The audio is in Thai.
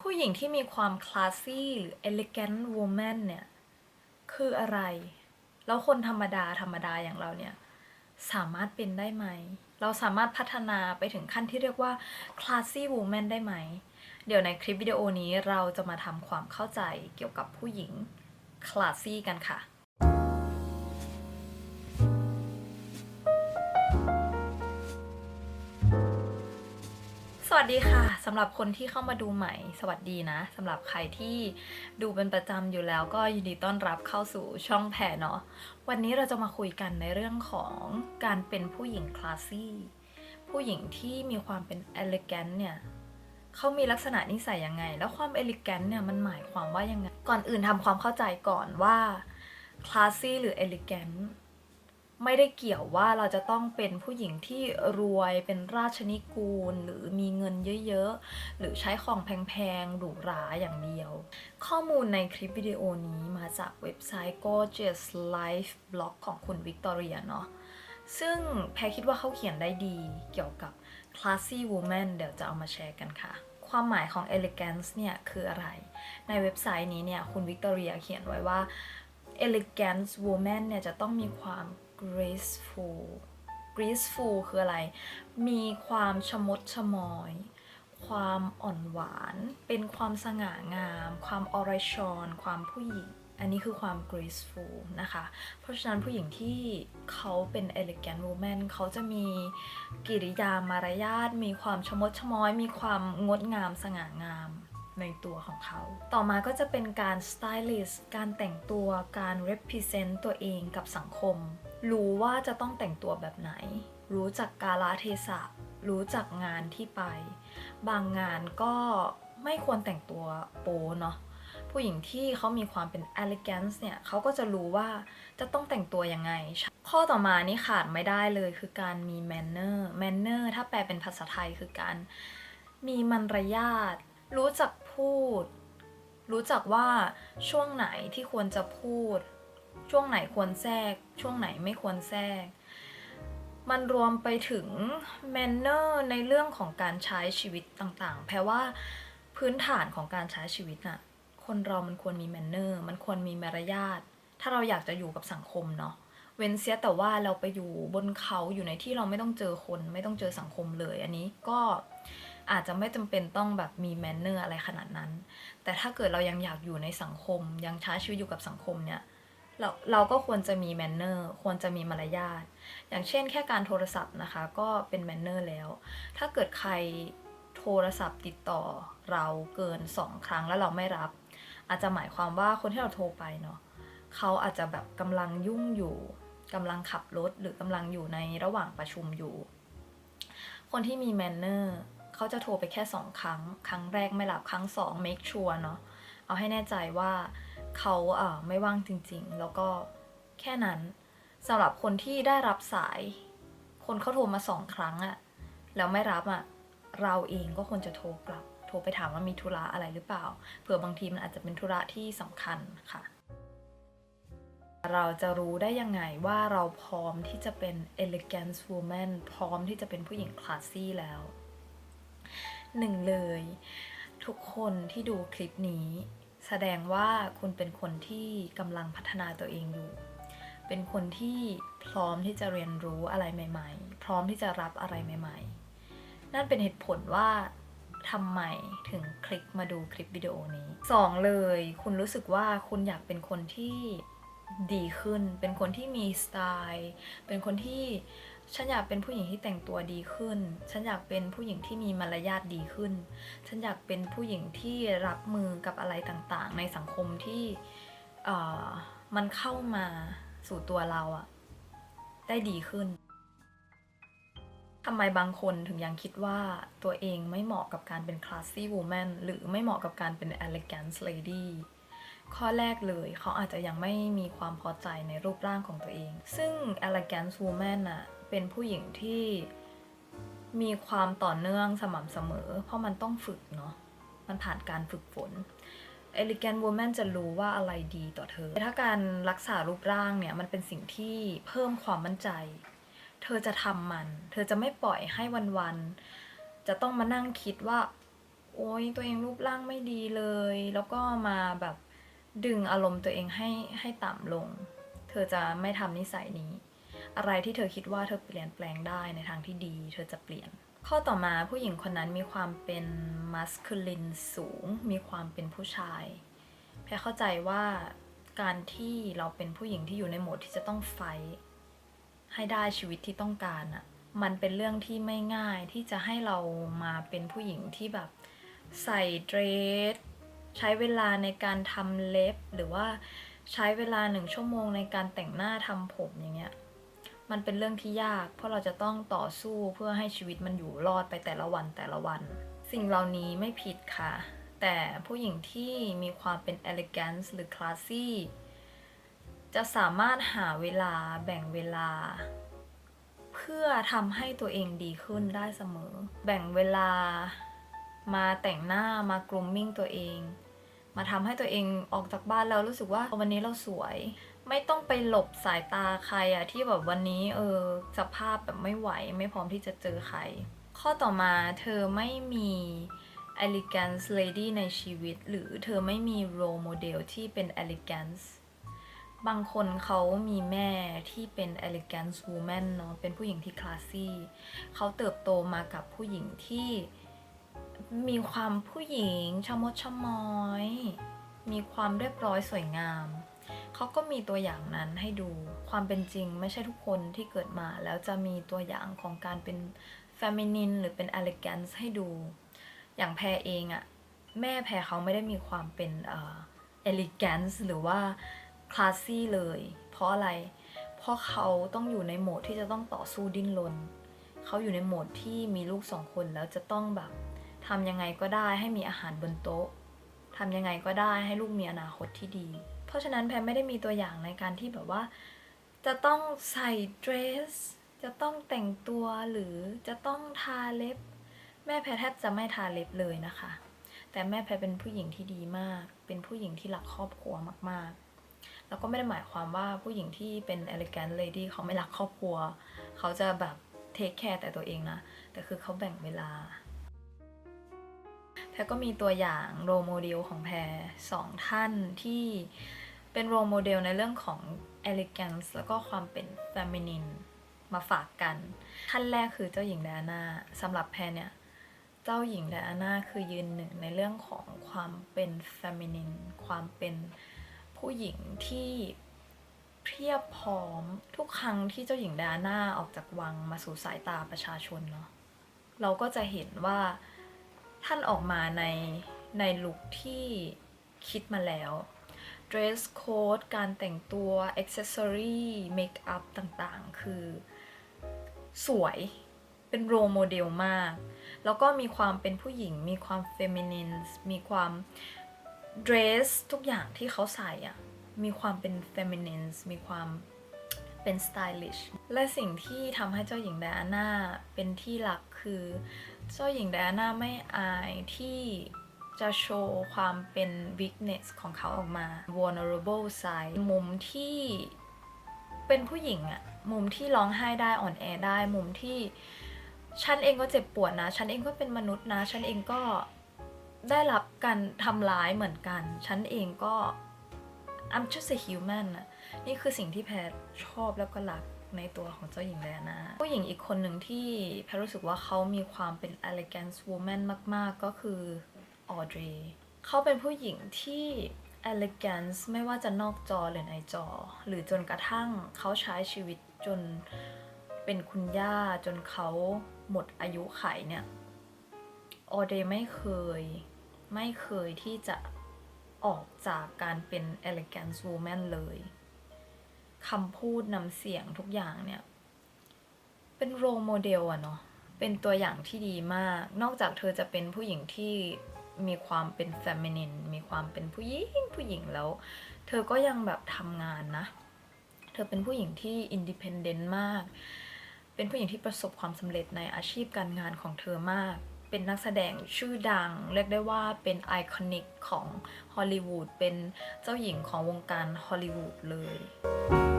ผู้หญิงที่มีความคลาสซี่หรือ elegant woman เนี่ย คืออะไร แล้วคนธรรมดาธรรมดาอย่างเราเนี่ย สามารถเป็นได้ไหม เราสามารถพัฒนาไปถึงขั้นที่เรียกว่า classy woman ได้ไหม เดี๋ยวในคลิปวิดีโอนี้เราจะมาทำความเข้าใจเกี่ยวกับผู้หญิงคลาสซี่กันค่ะ วัสดีค่ะสำหรับคนที่เข้ามาดูใหม่ สวัสดีนะสำหรับใครที่ดูเป็นประจำอยู่แล้ว ก็ยินดีต้อนรับเข้าสู่ช่องแผ่เนาะวันนี้เราจะมาคุยกันในเรื่องของการเป็นผู้หญิงคลาสซี่ผู้หญิงที่มีความเป็นเอลิแกนเนี่ยเขามีลักษณะนิสัยยังไง แล้วความเอลิแกนเนี่ยมันหมายความว่ายังไง ก่อนอื่นทำความเข้าใจก่อนว่าคลาสซี่หรือเอลิแกน ไม่ได้เกี่ยวว่าเราจะต้องเป็นผู้หญิงที่รวยเป็นราชนิกูล หรือมีเงินเยอะๆ หรือใช้ของแพงๆหรูหราอย่างเดียว ข้อมูลในคลิปวิดีโอนี้มาจากเว็บไซต์ Gorgeous Life Blog ของคุณวิกตอเรียเนาะซึ่งแพรคิดว่าเขาเขียนได้ดีเกี่ยวกับ classy woman เดี๋ยวจะเอามาแชร์กันค่ะ ความหมายของ elegance เนี่ยคืออะไร ในเว็บไซต์นี้เนี่ยคุณวิกตอเรียเขียนไว้ว่า elegant woman เนี่ยจะต้องมีความ graceful graceful คืออะไร มีความชมดชมอย ความอ่อนหวาน เป็นความสง่างาม ความอรชรความผู้หญิง อันนี้คือความ graceful นะคะ เพราะฉะนั้นผู้หญิงที่เขาเป็น elegant woman เขาจะมีกิริยามารยาท มีความชมดชมอย มีความงดงามสง่างามในตัวของเขา ต่อมาก็จะเป็นการ stylist การแต่งตัว การ represent ตัวเองกับสังคม รู้ว่าจะต้องแต่งตัวแบบไหน รู้จักกาลเทศะ รู้จักงานที่ไป บางงานก็ไม่ควรแต่งตัวโป๊เนาะผู้หญิงที่เขามีความเป็น elegance เนี่ยเขาก็จะรู้ว่าจะต้องแต่งตัวยังไง ข้อต่อมานี่ขาดไม่ได้เลยคือการมี manner manner ถ้าแปลเป็นภาษาไทยคือการมีมารยาท รู้จักพูด รู้จักว่าช่วงไหนที่ควรจะพูด ช่วงไหนควรแทรก ช่วงไหนไม่ควรแทรก มันรวมไปถึง manner ในเรื่องของการใช้ชีวิตต่างๆ แปลว่าพื้นฐานของการใช้ชีวิตน่ะ คนเรามันควรมี manner มันควรมีมารยาท ถ้าเราอยากจะอยู่กับสังคมเนาะ เว้นเสียแต่ว่าเราไปอยู่บนเขาอยู่ในที่เราไม่ต้องเจอคน ไม่ต้องเจอสังคมเลย อันนี้ก็อาจจะไม่จำเป็นต้องแบบมีแมนเนอร์อะไรขนาดนั้น แต่ถ้าเกิดเรายังอยากอยู่ในสังคม ยังใช้ชีวิตอยู่กับสังคมเนี่ย เราเราก็ควรจะมีแมนเนอร์ควรจะมีมารยาทอย่างเช่นแค่การโทรศัพท์นะคะ ก็เป็นแมนเนอร์แล้ว ถ้าเกิดใครโทรศัพท์ติดต่อเราเกินสองครั้งแล้วเราไม่รับ อาจจะหมายความว่าคนที่เราโทรไปเนาะเขาอาจจะแบบกำลังยุ่งอยู่กำลังขับรถหรือกำลังอยู่ในระหว่างประชุมอยู่ คนที่มีแมนเนอร์เขาจะโทรไปแค่สองครั้ง ครั้งแรกไม่รับครั้งสอง make sure เนาะเอาให้แน่ใจว่า เขาเอ่อไม่ว่างจริง ๆ แล้วก็แค่นั้นสำหรับคนที่ได้รับสาย คนเขาโทรมาสองครั้งอะแล้วไม่รับอะเราเองก็ควรจะโทรกลับ โทรไปถามว่ามีธุระอะไรหรือเปล่า เผื่อบางทีมันอาจจะเป็นธุระที่สำคัญค่ะ เราจะรู้ได้ยังไงว่าเราพร้อมที่จะเป็น elegant woman พร้อมที่จะเป็นผู้หญิงคลาสซี่แล้วหนึ่งเลย ทุกคนที่ดูคลิปนี้ แสดงว่าคุณเป็นคนที่กำลังพัฒนาตัวเองอยู่ เป็นคนที่พร้อมที่จะเรียนรู้อะไรใหม่ ๆ พร้อมที่จะรับอะไรใหม่ ๆ นั่นเป็นเหตุผลว่าทำไมถึงคลิกมาดูคลิปวิดีโอนี้สองเลย คุณรู้สึกว่าคุณอยากเป็นคนที่ดีขึ้น เป็นคนที่มีสไตล์ เป็นคนที่ ฉันอยากเป็นผู้หญิงที่แต่งตัวดีขึ้น ฉันอยากเป็นผู้หญิงที่มีมารยาทดีขึ้น ฉันอยากเป็นผู้หญิงที่รับมือกับอะไรต่างๆ ในสังคมที่มันเข้ามาสู่ตัวเราอะได้ดีขึ้นทำไมบางคนถึงยังคิดว่าตัวเองไม่เหมาะกับการเป็น classy woman หรือไม่เหมาะกับการเป็น elegant lady ข้อแรกเลยเขาอาจจะยังไม่มีความพอใจในรูปร่างของตัวเอง ซึ่ง elegant woman น่ะ เป็นผู้หญิงที่มีความต่อเนื่องสม่ำเสมอ เพราะมันต้องฝึกเนาะมันผ่านการฝึกฝน elegant woman จะรู้ว่าอะไรดีต่อเธอ ถ้าการรักษารูปร่างเนี่ย มันเป็นสิ่งที่เพิ่มความมั่นใจ เธอจะทำมัน เธอจะไม่ปล่อยให้วันๆ จะต้องมานั่งคิดว่าโโอ๊ยตัวเองรูปร่างไม่ดีเลย แล้วก็มาแบบดึงอารมณ์ตัวเองให้ให้ต่ำลง เธอจะไม่ทำนิสัยนี้ อะไรที่เธอคิดว่าเธอเปลี่ยนแปลงได้ในทางที่ดี เธอจะเปลี่ยน ข้อต่อมาผู้หญิงคนนั้นมีความเป็นมัสคูลินสูง มีความเป็นผู้ชายแพรเข้าใจว่าการที่เราเป็นผู้หญิงที่อยู่ในโหมดที่จะต้องไฟให้ได้ชีวิตที่ต้องการอะมันเป็นเรื่องที่ไม่ง่ายที่จะให้เรามาเป็นผู้หญิงที่แบบใส่เดรสใช้เวลาในการทำเล็บหรือว่าใช้เวลาหนึ่งชั่วโมงในการแต่งหน้าทำผมอย่างเงี้ย มันเป็นเรื่องที่ยาก เพราะเราจะต้องต่อสู้เพื่อให้ชีวิตมันอยู่รอดไปแต่ละวันแต่ละวัน สิ่งเหล่านี้ไม่ผิดค่ะ แต่ผู้หญิงที่มีความเป็น elegance หรือ classy จะสามารถหาเวลาแบ่งเวลา เพื่อทำให้ตัวเองดีขึ้นได้เสมอ แบ่งเวลามาแต่งหน้ามากรูมมิ่งตัวเอง มาทำให้ตัวเองออกจากบ้านแล้วรู้สึกว่าวันนี้เราสวย ไม่ต้องไปหลบสายตาใครอะที่แบบวันนี้เออสภาพแบบไม่ไหวไม่พร้อมที่จะเจอใคร ข้อต่อมาเธอไม่มี elegance lady ในชีวิต หรือเธอไม่มี role model ที่เป็น elegance บางคนเขามีแม่ที่เป็น elegance woman เนาะเป็นผู้หญิงที่ classy เขาเติบโตมากับผู้หญิงที่มีความผู้หญิงชะมดชะมอย มีความเรียบร้อยสวยงาม เขาก็มีตัวอย่างนั้นให้ดู ความเป็นจริงไม่ใช่ทุกคนที่เกิดมาแล้วจะมีตัวอย่างของการเป็น feminine หรือเป็น elegance ให้ดู อย่างแพรเองอะแม่แพรเขาไม่ได้มีความเป็นเอ่อ elegance หรือว่า classy เลย เพราะอะไร เพราะเขาต้องอยู่ในโหมดที่จะต้องต่อสู้ดิ้นรนเขาอยู่ในโหมดที่มีลูกสองคนแล้วจะต้องแบบทำยังไงก็ได้ให้มีอาหารบนโต๊ะทำยังไงก็ได้ให้ลูกมีอนาคตที่ดี เพราะฉะนั้นแพรไม่ได้มีตัวอย่างในการที่แบบว่า จะต้องใส่เดรส จะต้องแต่งตัวหรือจะต้องทาเล็บ แม่แพแทบจะไม่ทาเล็บเลยนะคะ แต่แม่แพเป็นผู้หญิงที่ดีมาก เป็นผู้หญิงที่รักครอบครัวมากๆ แล้วก็ไม่ได้หมายความว่าผู้หญิงที่เป็น elegant lady เขาไม่รักครอบครัว เขาจะแบบ take care แต่ตัวเองนะ แต่คือเขาแบ่งเวลา แพรก็มีตัวอย่างโรโมเดลของแพรสองท่านที่เป็นโรโมเดลในเรื่องของ elegance แล้วก็ความเป็น feminine มาฝากกัน ท่านแรกคือเจ้าหญิงไดอาน่าสำหรับแพรเนี่ย เจ้าหญิงไดอาน่าคือยืนหนึ่งในเรื่องของความเป็น feminine ความเป็นผู้หญิงที่เพียบพร้อมทุกครั้งที่เจ้าหญิงไดอาน่าออกจากวังมาสู่สายตาประชาชนเนาะเราก็จะเห็นว่า ท่านออกมาในในลุคที่คิดมาแล้ว dress code การแต่งตัว accessory make up ต่างๆ คือสวยเป็นโรโมเดลมาก แล้วก็มีความเป็นผู้หญิง มีความเฟมินินมีความ dress ทุกอย่างที่เขาใส่อะมีความเป็น feminine มีความ เป็น stylish และสิ่งที่ทำให้เจ้าหญิงไดอาน่าเป็นที่รักคือ เจ้าหญิงไดอาน่าไม่อายที่จะโชว์ความเป็น weakness ของเขาออกมา vulnerable side มุมที่เป็นผู้หญิงอะมุมที่ร้องไห้ได้อ่อนแอได้ มุมที่ฉันเองก็เจ็บปวดนะ ฉันเองก็เป็นมนุษย์นะ ฉันเองก็ได้รับการทำร้ายเหมือนกัน ฉันเองก็ I'm just a human นะนี่คือสิ่งที่แพรชอบแล้วก็รักในตัวของเจ้าหญิงไดอาน่าผู้หญิงอีกคนหนึ่งที่แพรรู้สึกว่าเขามีความเป็น elegance woman มาก ๆ ก็คือออเดรเขาเป็นผู้หญิงที่ elegance ไม่ว่าจะนอกจอหรือในจอ หรือจนกระทั่งเขาใช้ชีวิตจนเป็นคุณย่าจนเขาหมดอายุไขเนี่ยออเดย์ไม่เคย ไม่เคยที่จะ ออกจากการเป็น elegance woman เลยคำพูดนำเสียงทุกอย่างเนี่ย เป็นโรโมเดลอะเนาะเป็นตัวอย่างที่ดีมาก นอกจากเธอจะเป็นผู้หญิงที่มีความเป็น feminine มีความเป็นผู้หญิงผู้หญิงแล้ว เธอก็ยังแบบทำงานนะ เธอเป็นผู้หญิงที่ independent มาก เป็นผู้หญิงที่ประสบความสำเร็จในอาชีพการงานของเธอมาก เป็นนักแสดงชื่อดัง เรียกได้ว่าเป็นไอคอนิกของฮอลลีวูดเป็นเจ้าหญิงของวงการฮอลลีวูดเลย